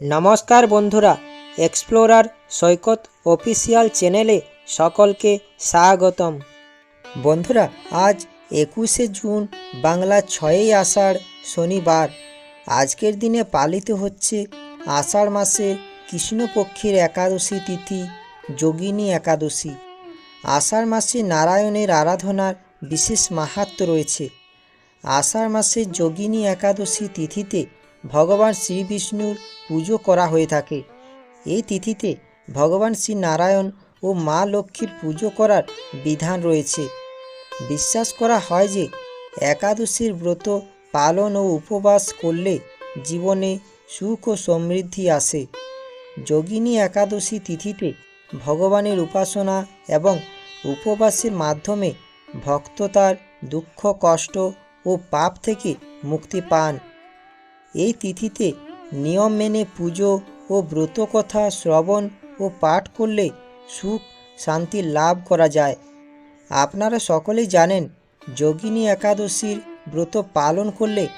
নমস্কার বন্ধুরা এক্সপ্লোরার সৈকত অফিসিয়াল চ্যানেলে সকলকে স্বাগতম। বন্ধুরা, আজ একুশে জুন, বাংলা ছয়ই আষাঢ় শনিবার। আজকের দিনে পালিত হচ্ছে আষাঢ় মাসে কৃষ্ণপক্ষের একাদশী তিথি, যোগিনী একাদশী। আষাঢ় মাসে নারায়ণের আরাধনার বিশেষ মাহাত্ম রয়েছে। আষাঢ় মাসে যোগিনী একাদশী তিথিতে ভগবান শ্রীবিষ্ণুর পুজো করা হয়ে থাকে। এই তিথিতে ভগবান শ্রী নারায়ণ ও মা লক্ষ্মীর পুজো করার বিধান রয়েছে। বিশ্বাস করা হয় যে একাদশীর ব্রত পালন ও উপবাস করলে জীবনে সুখ ও সমৃদ্ধি আসে। যোগিনী একাদশী তিথিতে ভগবানের উপাসনা এবং উপবাসের মাধ্যমে ভক্ত তার দুঃখ, কষ্ট ও পাপ থেকে মুক্তি পান। এই তিথিতে নিয়ম মেনে পুজো ও ব্রতকথা শ্রবণ ও পাঠ করলে সুখ, শান্তি লাভ করা যায়। আপনারা সকলেই জানেন, যোগিনী একাদশীর ব্রত পালন করলে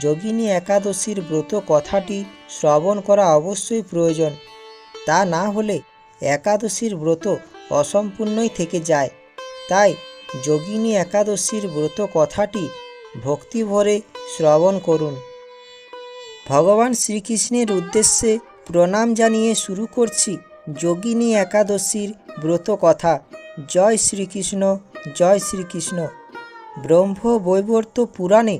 যোগিনী একাদশীর ব্রত কথাটি শ্রবণ করা অবশ্যই প্রয়োজন। তা না হলে একাদশীর ব্রত অসম্পূর্ণই থেকে যায়। তাই যোগিনী একাদশীর ব্রত কথাটি ভক্তিভরে শ্রবণ করুন। ভগবান শ্রীকৃষ্ণের উদ্দেশ্যে প্রণাম জানিয়ে শুরু করছি যোগিনী একাদশীর ব্রত কথা। জয় শ্রীকৃষ্ণ জয় শ্রীকৃষ্ণ। ব্রহ্ম বৈবর্ত পুরাণে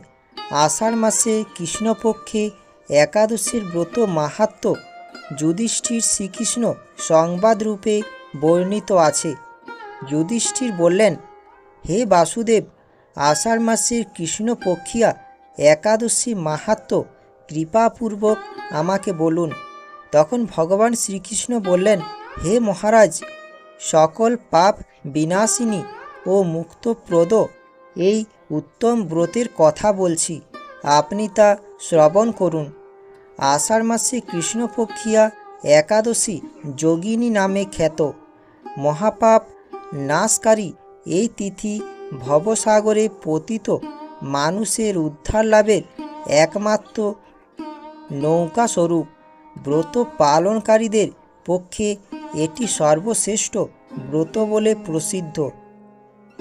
আষাঢ় মাসে কৃষ্ণপক্ষে একাদশীর ব্রত মাহাত্ম্য যুধিষ্ঠির শ্রীকৃষ্ণ সংবাদ রূপে বর্ণিত আছে। যুধিষ্ঠির বললেন, হে বাসুদেব, আষাঢ় মাসের কৃষ্ণপক্ষিয়া একাদশী মাহাত্ম্য কৃপাপূর্বক আমাকে বলুন। তখন ভগবান শ্রীকৃষ্ণ বললেন, হে মহারাজ, সকল পাপ বিনাশিনী ও মুক্তপ্রদ, এই উত্তম ব্রতের কথা বলছি। আপনি তা শ্রবণ করুন। আষাঢ় মাসে কৃষ্ণপক্ষিয়া একাদশী যোগিনী নামে খ্যাত। মহাপাপ নাশকারী এই তিথি ভবসাগরে পতিত মানুষের উদ্ধার লাভের একমাত্র নৌকা স্বরূপ ব্রত পালনকারীদের পক্ষে এটি সর্বশ্রেষ্ঠ ব্রত বলে প্রসিদ্ধ।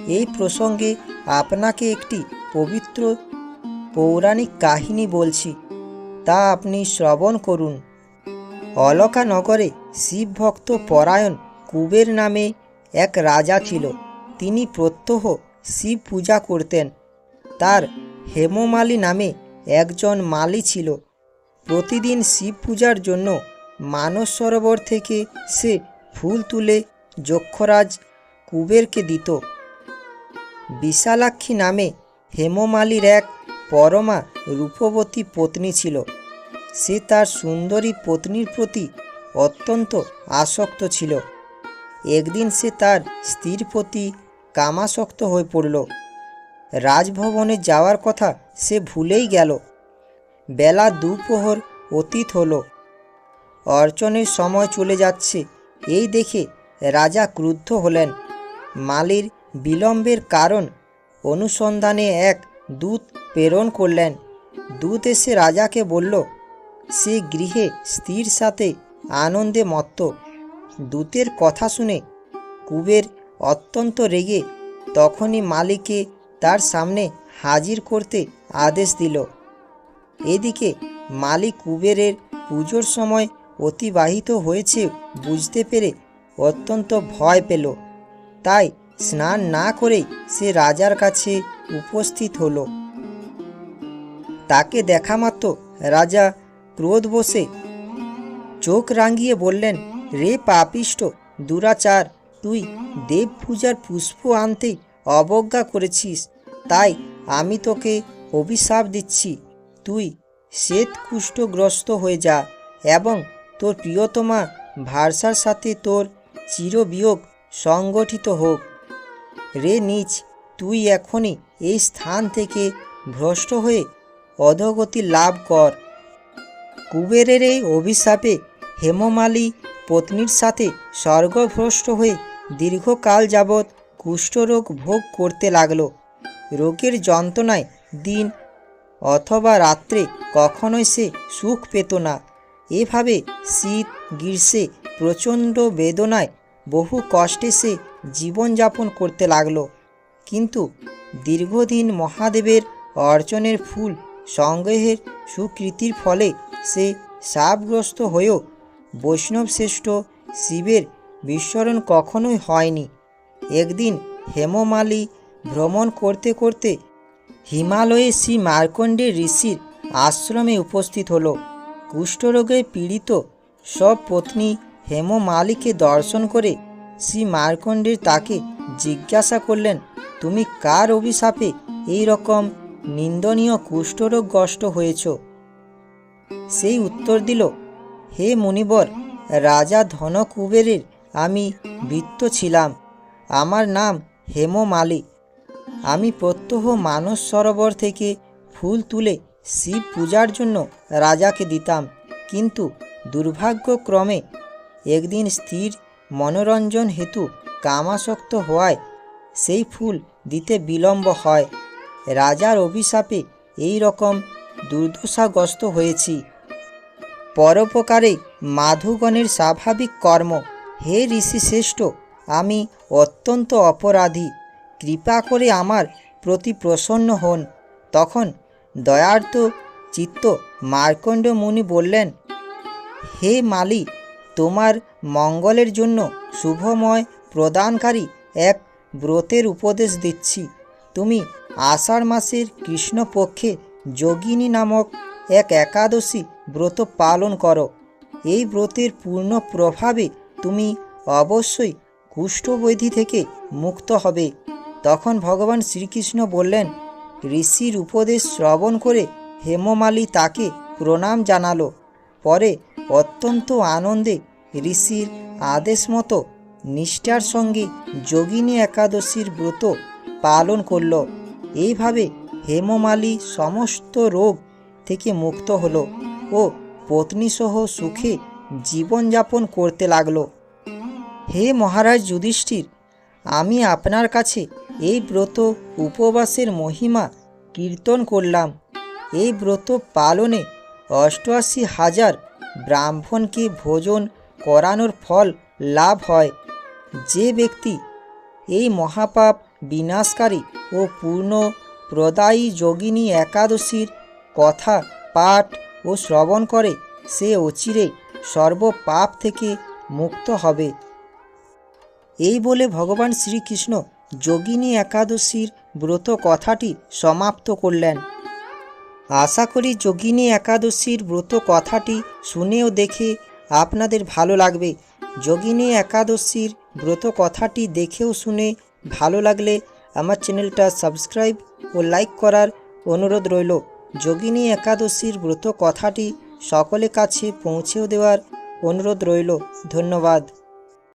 এই প্রসঙ্গে আপনাকে একটি পবিত্র পৌরাণিক কাহিনী বলছি, তা আপনি শ্রবণ করুন। অলকা নগরে শিবভক্ত পরায়ণ কুবের নামে এক রাজা ছিল, তিনি প্রত্যহ শিব পূজা করতেন। তার হেমমালী নামে একজন মালি ছিল প্রতিদিন শিব পূজার জন্য মানস সরোবর থেকে সে ফুল তুলে যক্ষরাজ কুবেরকে দিত। বিশালাক্ষী নামে হেমমালির এক পরমা রূপবতী পত্নী ছিল। সে তার সুন্দরী পত্নীর প্রতি অত্যন্ত আসক্ত ছিল। একদিন সে তার স্ত্রীর প্রতি কামাসক্ত হয়ে পড়ল। রাজভবনে যাওয়ার কথা সে ভুলেই গেল। বেলা দুপোহর অতীত হলো। অর্চনের সময় চলে যাচ্ছে। এই দেখে রাজা ক্রুদ্ধ হলেন। মালির বিলম্বের কারণ অনুসন্ধানে এক দূত প্রেরণ করলেন। দূত এসে রাজাকে বলল, সে গৃহে স্ত্রীর সাথে আনন্দে মত্ত। দূতের কথা শুনে কুবের অত্যন্ত রেগে তখনই মালিকে তার সামনে হাজির করতে আদেশ দিল। এদিকে মালিক কুবেরের পুজোর সময় অতিবাহিত হয়েছে বুঝতে পেরে অত্যন্ত ভয় পেল। তাই স্নান না করেই সে রাজার কাছে উপস্থিত হলো। তাকে দেখা মাত্র রাজা ক্রোধ বসে চোখ রাঙিয়ে বললেন, রে পাপিষ্ট দুরাচার, তুই দেব পূজার পুষ্প আনতে অবজ্ঞা করেছিস। তাই আমি তোকে অভিশাপ দিচ্ছি। তুই শ্বেত কুষ্ঠগ্রস্ত হয়ে যা এবং তোর প্রিয়তমা ভারসার সাথে তোর চিরবিয়োগ সংগঠিত হোক। রে নিচ, তুই এখনই এই স্থান থেকে ভ্রষ্ট হয়ে অধগতি লাভ কর। কুবেরের এই অভিশাপে হেমমালী পত্নীর সাথে স্বর্গভ্রষ্ট হয়ে দীর্ঘকাল যাবৎ কুষ্ঠরোগ ভোগ করতে লাগল। রোগের যন্ত্রণায় দিন অথবা রাত্রে কখনোই সে সুখ পেত না। এভাবে শীত, গ্রীষ্মে প্রচণ্ড বেদনায় বহু কষ্টে সে জীবনযাপন করতে লাগল। কিন্তু দীর্ঘদিন মহাদেবের অর্চনের ফুল সংগ্রহের সুকৃতির ফলে সে সাপগ্রস্ত হয়েও বৈষ্ণবশ্রেষ্ঠ শিবের বিস্মরণ কখনোই হয়নি। একদিন হেমমালি ভ্রমণ করতে করতে হিমালয়ে শ্রী মার্কণ্ডের ঋষির আশ্রমে উপস্থিত হলো। কুষ্ঠরোগে পীড়িত সব পত্নী হেমমালিকে দর্শন করে শ্রী মার্কণ্ডের তাকে জিজ্ঞাসা করলেন, তুমি কার অভিশাপে এই রকম নিন্দনীয় কুষ্ঠরোগ কুষ্ঠরোগগ্রস্ত হয়েছ? সেই উত্তর দিল, হে মুনিবর, রাজা ধনকুবেরের আমি বৃত্ত ছিলাম। আমার নাম হেমমালী আমি প্রত্যহ মানস সরোবর থেকে ফুল তুলে শিব পূজার জন্য রাজাকে দিতাম। কিন্তু দুর্ভাগ্যক্রমে একদিন স্থির মনোরঞ্জন হেতু কামাসক্ত হওয়ায় সেই ফুল দিতে বিলম্ব হয়। রাজার অভিশাপে এই রকম দুর্দশাগ্রস্ত হয়েছি। পরোপকারে মাধুগণের স্বাভাবিক কর্ম, হে ঋষি শ্রেষ্ঠ আমি অত্যন্ত অপরাধী। কৃপা করে আমার প্রতি প্রসন্ন হন। তখন দয়ার্ত চিত্ত মার্কণ্ড মুনি বললেন, হে মালি, তোমার মঙ্গলের জন্য শুভময় প্রদানকারী এক ব্রতের উপদেশ দিচ্ছি। তুমি আষাঢ় মাসের কৃষ্ণপক্ষে যোগিনী নামক এক একাদশী ব্রত পালন করো। এই ব্রতের পূর্ণ প্রভাবে তুমি অবশ্যই কুষ্ঠবৈধি থেকে মুক্ত হবে। তখন ভগবান শ্রীকৃষ্ণ বললেন, ঋষির উপদেশ শ্রবণ করে হেমমালী তাকে প্রণাম জানালো। পরে অত্যন্ত আনন্দে ঋষির আদেশ মতো নিষ্ঠার সঙ্গে যোগিনী একাদশীর ব্রত পালন করল। এইভাবে হেমমালী সমস্ত রোগ থেকে মুক্ত হলো ও পত্নীসহ সুখে জীবনযাপন করতে লাগল। হে মহারাজ যুধিষ্ঠির, আমি আপনার কাছে এই ব্রত উপবাসের মহিমা কীর্তন করলাম। এই ব্রত পালনে অষ্টআশি হাজার ব্রাহ্মণকে ভোজন করানোর ফল লাভ হয়। যে ব্যক্তি এই মহাপাপ বিনাশকারী ও পূর্ণ প্রদায়ী যোগিনী একাদশীর কথা পাঠ ও শ্রবণ করে, সে অচিরে সর্বপাপ থেকে মুক্ত হবে। এই বলে ভগবান শ্রীকৃষ্ণ যোগিনী একাদশীর ব্রত কথাটি সমাপ্ত করলেন। আশা করি যোগিনী একাদশীর ব্রত কথাটি শুনেও দেখে আপনাদের ভালো লাগবে। যোগিনী একাদশীর ব্রত কথাটি দেখেও শুনে ভালো লাগলে আমার চ্যানেলটা সাবস্ক্রাইব ও লাইক করার অনুরোধ রইল। যোগিনী একাদশীর ব্রত কথাটি সকলের কাছে পৌঁছেও দেওয়ার অনুরোধ রইল। ধন্যবাদ।